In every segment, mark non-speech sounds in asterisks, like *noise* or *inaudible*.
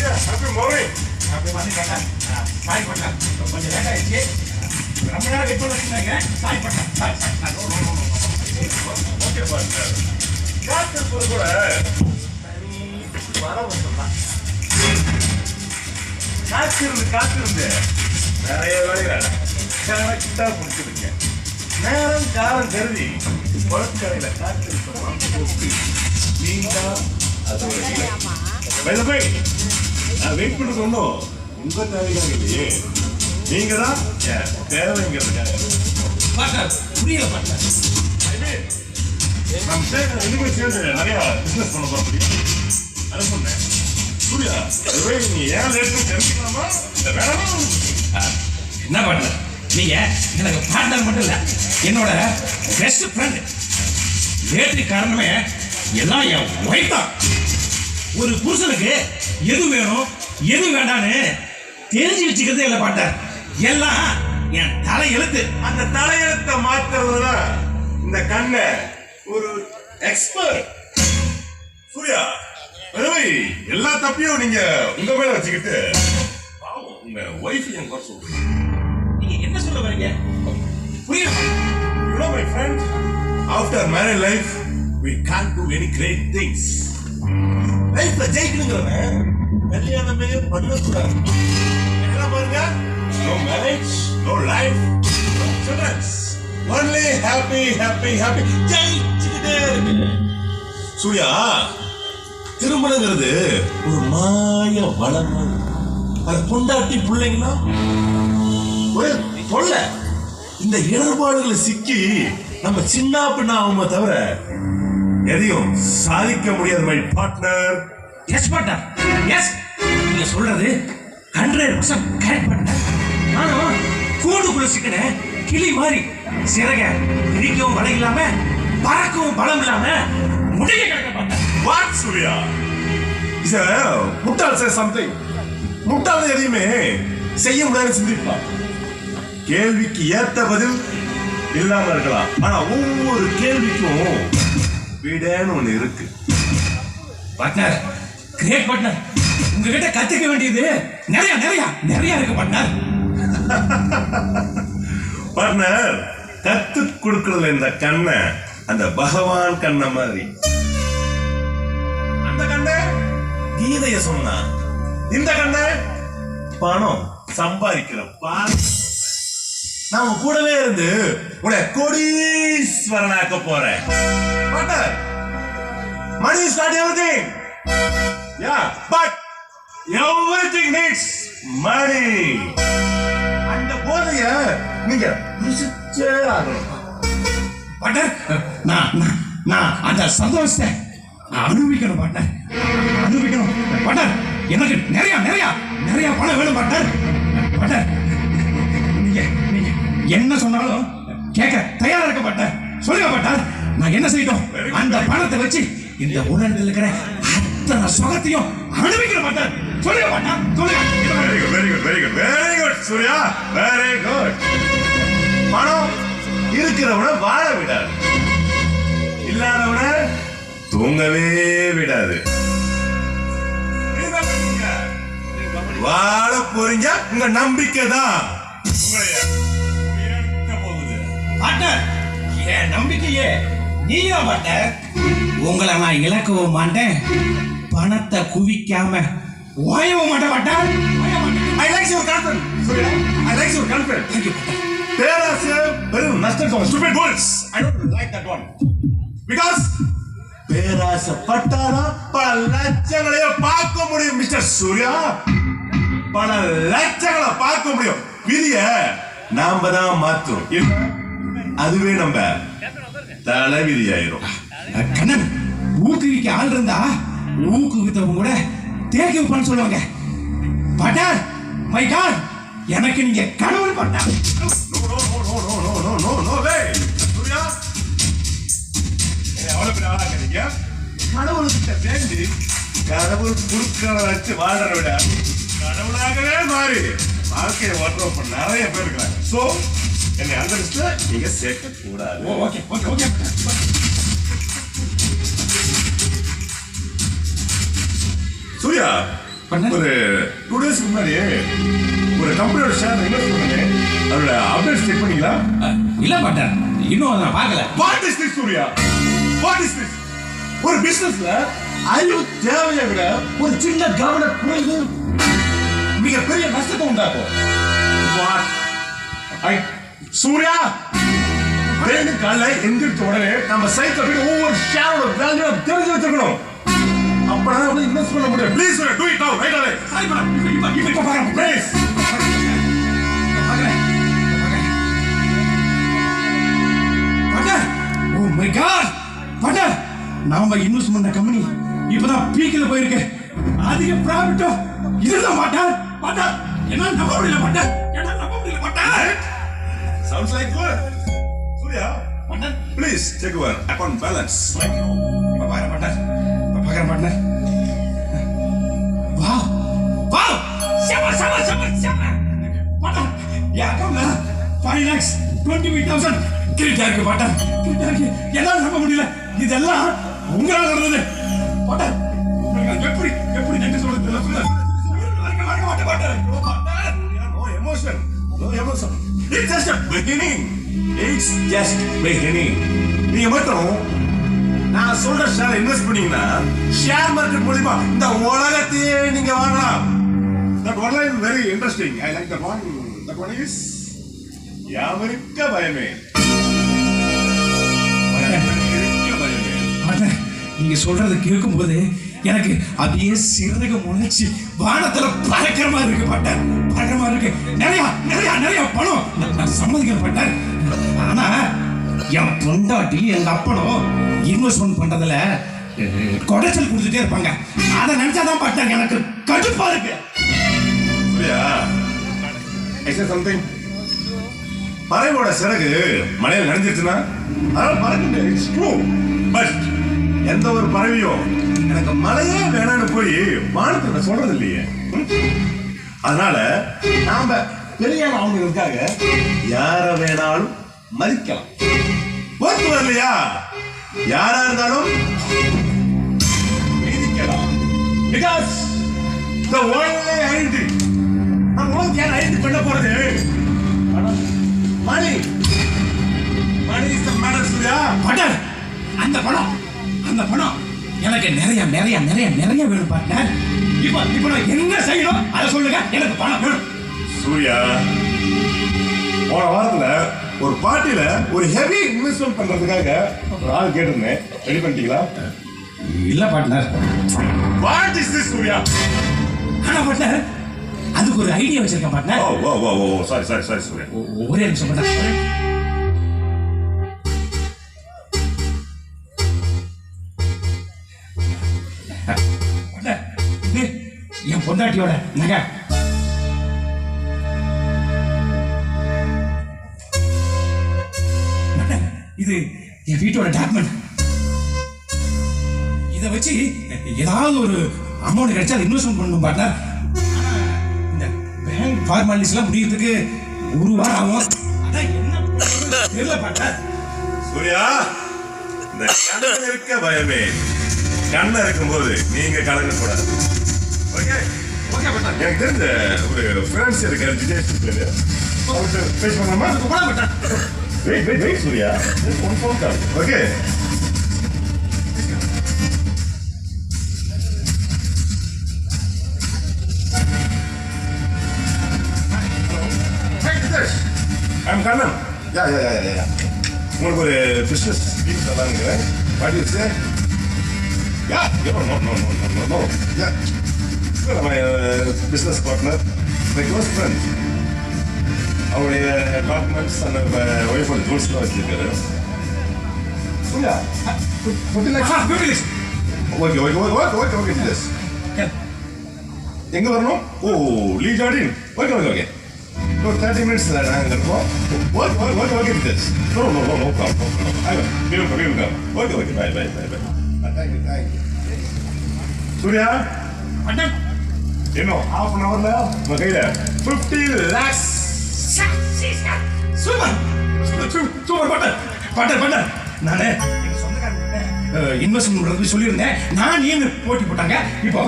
Happy morning happy morning பண்ணேன் சாய் பண்ணேன் கொஞ்சம் லேட் ஆயிடுச்சு ரொம்ப நேரம் வெயிட் பண்ண நினைக்கிறேன் சாய் பண்ணேன் சாய் பண்ணேன் ஓகே பாருங்க டாக்டர் கூட கூட வர வந்தோம் காத்திருந்து காத்திருந்து நிறைய வேலைகள் கரெக்டாக பிடிச்சிருங்க நேரம் காலம் கருதி குளக்கரையில் காத்திருப்போம் நீங்க அதோட நான் வெயிட் பண்ணது ஒன்றும் உங்க தேவைக்காக இல்லையே. நீங்க தான்? என் தேவைங்கிறதுக்காக. பார்ட்னர் புரியல பார்ட்னர் நம்ம சேர்ந்து ரெண்டு பேரும் சேர்ந்து நிறைய பிசினஸ் பண்ண போறோம் அதை சொன்னேன். சூர்யா அதுவே நீ ஏன் லேட்டு தெரிஞ்சுக்கலாமா? இல்ல வேணாமா? என்ன பார்ட்னர் நீங்க எனக்கு பார்ட்னர் மட்டும் இல்லை என்னோட பெஸ்ட் ஃப்ரெண்ட் லேட்டு காரணமே எல்லாம் என் ஒய்ஃப் தான். ஒரு புருஷனுக்கு எது வேணும் எது வேண்டான்னு தெரிஞ்சு வச்சுக்கிறதே இல்லை பார்ட்னர் எல்லாம் என் தலை எழுத்து அந்த தலையெழுத்தை மாத்துறதுல இந்த கண்ணை ஒரு எக்ஸ்பர்ட் சூர்யா அதுவே எல்லா தப்பையும் நீங்க உங்க மேல வச்சுக்கிட்டு. பாவம் உங்க ஒய்ஃப் என் குறை சொல்றீங்க. நீங்க என்ன சொல்ல வரீங்க? புரியல You know, my friend, after married life, we can't do any great things. லைஃப்ல ஜெயிக்கணுங்கிறவன் கல்யாணமே பண்ணக்கூடாது. என்ன பாருங்க? No marriage no life no childrens only happy happy happy ஜெயிச்சுக்கிட்டே இருக்கு. சூர்யா திருமணங்கிறது ஒரு மாய வளம். அது பொண்டாட்டி பிள்ளைங்களா? ஒரு தொல்லை. இந்த இடர்பாடுகளை சிக்கி நம்ம சின்ன பின்ன ஆகுமே தவிர எதையும் சாதிக்க முடியாது my partner yes partner yes நீங்க சொல்றது ஹண்ட்ரட் பர்சன்ட் கரெக்ட் பார்ட்னர் நானும் கூண்டுக்குள்ள சிக்கின கிளி மாதிரி சிறக பிரிக்கவும் வலை இல்லாம பறக்கவும் பலம் இல்லாம முடிய கிடக்க பார்ட்னர் வாட் சூர்யா? இஸ் முட்டாள் சார் சம்திங் முட்டாள் எதையுமே செய்ய முடியாது சிந்திப்பான் கேள்விக்கு ஏத்த பதில் இல்லாம இருக்கலாம். ஆனா ஒவ்வொரு கேள்விக்கும் விடன்னு ஒண்ணு இருக்கு. பார்ட்னர் கிரேட் பார்ட்னர் உங்ககிட்ட கத்துக்க வேண்டியது நிறைய நிறைய நிறைய இருக்கு பார்ட்னர் *laughs* பார்ட்னர் கத்து கொடுக்கறதுல இந்த கண்ணை அந்த பகவான் கண்ணை மாதிரி. அந்த கண்ணை கீதைய சொன்னா. இந்த கண்ணை பணம் சம்பாதிக்கிற பால். நான் கூடவே இருந்து உன்னை கோடீஸ்வரனாக்க போறேன். partner. Money is not everything. Yeah, but everything needs money. அந்த போதைய நீங்க ருசிச்சே ஆகணும் பாட்டர் நான் நான் அந்த சந்தோஷத்தை நான் அனுபவிக்கணும் பாட்டர் அனுபவிக்கணும் பாட்டர் எனக்கு நிறைய நிறைய நிறைய பணம் வேணும் பாட்டர் பாட்டர் நீங்க நீங்க என்ன சொன்னாலும் கேட்க தயாரா இருக்க பாட்டர் சொல்லுங்க பாட்டர் நான் என்ன செய்யட்டும்? அந்த பணத்தை வச்சு இந்த உலகத்தில் இருக்கிற அத்தனை சுகத்தையும் அனுபவிக்கிற பார்ட்னர் சொல்லுங்க பார்ட்னர் சொல்லுங்க. Very good very good very good very good Surya. Very good பணம் இருக்கிறவன வாழ விடாது. இல்லாதவன தூங்கவே விடாது. வாழ போறீங்க உங்க நம்பிக்கை தான் உயர்த்த போகுது. பார்ட்னர் என் நம்பிக்கையே நீயா மாட்ட உங்களை நான் இழக்கவும் மாட்டேன். பணத்தை குவிக்காம ஓயவும் மாட்ட மாட்டேன் I like your confidence I like your confidence thank you பேராசிரியர் பெரும் நஷ்டம் சொல்ல stupid words I don't like that one because பார்க்க முடியும் மிஸ்டர் சூர்யா. பல லட்சங்களை பார்க்க முடியும். விதிய நாம தான் மாத்துறோம் அதுவே நம்ம தலைவிதி ஆயிரும் கண்ணன் ஊக்குவிக்க ஆள் இருந்தா ஊக்குவித்தவங்க கூட தேக்கி வைப்பான்னு சொல்லுவாங்க. பட்டார் மை காட் எனக்கு நீங்க கணவன் பட்டார். கடவுள்கிட்ட வேண்டி கடவுள் குறுக்கான வச்சு வாழறவிட கடவுளாகவே மாறி வாழ்க்கையை ஓட்டுறப்ப நிறைய பேர் இருக்காங்க. ஸோ என்னை அந்த லிஸ்ட்ல நீங்க சேர்க்க கூடாது ஓகே ஓகே ஓகே சூர்யா ஒரு டூ டேஸ்க்கு முன்னாடி ஒரு கம்பெனியோட ஷேர் இன்வெஸ்ட் பண்ணேன் அதோட அப்டேட் செக் பண்ணீங்களா இல்ல பட்டர் இன்னும் அதை நான் பார்க்கல what is this Surya what is this ஒரு பிசினஸ்ல அறிவு தேவையை விட ஒரு சின்ன கவன குறைவு மிகப்பெரிய நஷ்டத்தை உண்டாக்கும் சூர்யா டெய்லி காலைல எந்திரிச்ச உடனே நம்ம சைக்கிள் போய் ஒவ்வொரு ஷேரோட வேல்யூ தெரிஞ்சு வச்சிருக்கணும். அப்பதான் வந்து இன்வெஸ்ட் பண்ண முடியும். Please Surya do it now right away சரி பட்டர் இப்ப இப்ப பார்க்கறேன் please oh my god butter நாம இன்வெஸ்ட் பண்ண கம்பெனி இப்பதான் பீக்ல போயிருக்கு. அதிக ப்ராஃபிட்டோ இதுதான் பட்டர் பட்டர் என்ன நம்ப முடியல பட்டர் என்ன நம்ப முடியல பட்டர் Sounds like good. Surya, பட்டர் please check your account balance. இப்ப பாக்குறேன் பட்டர் இப்ப பாக்குறேன் பட்டர் வா வா செம செம செம செம பட்டர் என் அக்கௌண்ட்ல five lakhs twenty five thousand credit இருக்கு பட்டர் கிரெடிட் இருக்கு எல்லாம் நம்ப முடியல. இதெல்லாம் உங்களால நடந்தது. பட்டர் எப்படி எப்படி நன்றி சொல்றது பட்டர் பட்டர் No emotion. It's just a beginning. It's just beginning. நீங்க மட்டும் நான் சொல்ற ஷேர் இன்வெஸ்ட் பண்ணீங்கன்னா ஷேர் மார்க்கெட் மூலியமா இந்த உலகத்தையே நீங்க வாங்கலாம். That one line very interesting I like that one that one is யாவருக்க பயமே? நீங்க சொல்றத கேட்கும்போது எனக்கு அப்படியே சிறகு முளைச்சி வானத்துல பறக்கிற மாதிரி இருக்கு பட்டார். பறக்கிற மாதிரி இருக்கு. நிறைய நிறைய நிறைய பணம் நான் நான் ஆனா என் பொண்டாட்டி எங்க அப்பனும் இன்வெஸ்ட்மெண்ட் பண்றதுல கொடைச்சல் குடைச்சல் கொடுத்துட்டே இருப்பாங்க. அதை நினைச்சாதான் பட்டார் எனக்கு கடுப்பா இருக்கு. சம்திங் பறவையோட சிறகு மழையில் நனைஞ்சிருச்சுன்னா அதனால பறக்க முடியாது பட் எந்த ஒரு பறவையும் எனக்கு மழையே வேணான்னு போய் வானத்துல சொல்றது இல்லையே அதனால நாம பெரிய அவங்களுக்காக யார வேணாலும் மதிக்கலாம். ஒத்து வரலையா யாரா இருந்தாலும் நிறைய நிறைய நிறைய நிறைய வேணும் பட்டேன் இப்போ இப்போ நான் என்ன செய்யணும்? அதை சொல்லுங்க. எனக்கு பணம் வேணும். சூர்யா போன வாரத்துல ஒரு பார்ட்டில ஒரு ஹெவி இன்வெஸ்ட்மெண்ட் பண்றதுக்காக ஒரு ஆள் கேட்டிருந்தேன். ரெடி பண்ணிட்டீங்களா? இல்ல partner what is this Surya? ஆனா பார்ட்னர் அதுக்கு ஒரு ஐடியா வச்சிருக்கேன் ஓ partner oh oh oh sorry sorry sorry Surya. ஒரே நிமிஷம் பார்ட்னர் பார்ட்னர், என் பொண்டாட்டியோட நகை இது என் வீட்டோட டாக்குமெண்ட் இதை வச்சு ஏதாவது ஒரு அமௌண்ட் கிடைச்சா இன்வெஸ்ட்மெண்ட் பண்ணணும் பார்த்தா இந்த பேங்க் ஃபார்மாலிட்டிஸ்லாம் முடியறதுக்கு ஒரு வாரம் ஆகும். அதான் என்ன தெரியல பார்த்தா சூர்யா இந்த கண்ணன் இருக்க பயமே. கண்ணன் இருக்கும்போது நீங்க கலங்க கூடாது ஓகே பார்ட்னர் எனக்கு தெரிஞ்ச ஒரு ஃபினான்ஸ் இருக்காரு ஜிஜேஷ் பேரு அவர்கிட்ட பேச பண்ணலாமா அதுக்கு போலாம் partner wait wait wait Surya one phone call okay I'm Kannan yeah yeah yeah yeah yeah உங்களுக்கு ஒரு business deal தரலாங்கிறேன் what you say yeah no no no no no no no yeah my business partner my close friend அவருடைய documents அந்த ஒய்ஃபோட ஜூல்ஸ்லாம் வச்சிருக்காரு யா fifty lakhs பியூட்டிலிஸ்ட் okay okay okay okay okay GS எங்க வரணும் oh லீ Jardine okay okay okay ஒரு thirty minutes நாங்கள் இருப்போம் okay okay okay okay GS no no no no problem we'll come we'll come okay okay bye bye bye bye thank you thank you Surya partner இன்னும் half an ஹவர்ல உங்க கையில fifty lakhs super super butter butter butter நானே எங்க சொந்தக்காரங்க investment பண்றது சொல்லியிருந்தேன். நான் நீ போட்டி போட்டாங்க? இப்போ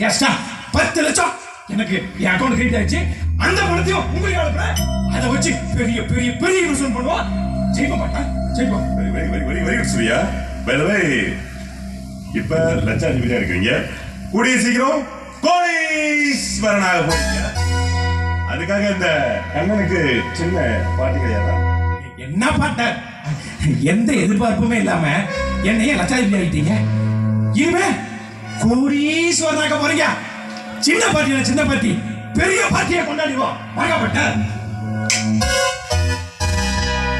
கேஷ்டா பத்து லட்சம். எனக்கு என் அக்கௌண்ட் கிரெடிட் ஆயிடுச்சு. அந்த பணத்தையும் உங்களுக்கு அனுப்புறேன். அதை வச்சு பெரிய பெரிய பெரிய இன்வெஸ்ட்மெண்ட் பண்ணுவோம். ஜெயிப்போம் மாட்டேன் ஜெயிப்போம். Very very very very very good Surya by the way இப்ப லட்சாதிபதியா இருக்கீங்க கூடிய சீக்கிரம் கோடீஸ்வரனாக போறீங்க அதுக்காக இந்த கண்ணனுக்கு சின்ன பாட்டு கிடையாது என்ன பாட்ட? எந்த எதிர்பார்ப்புமே இல்லாம என்னைய லட்சாதிபதி ஆகிட்டீங்க இனிமே கோடீஸ்வரனாக போறீங்க. சின்ன பாட்டி சின்ன பாட்டி பெரிய பாட்டியை கொண்டாடிவோம் வாங்க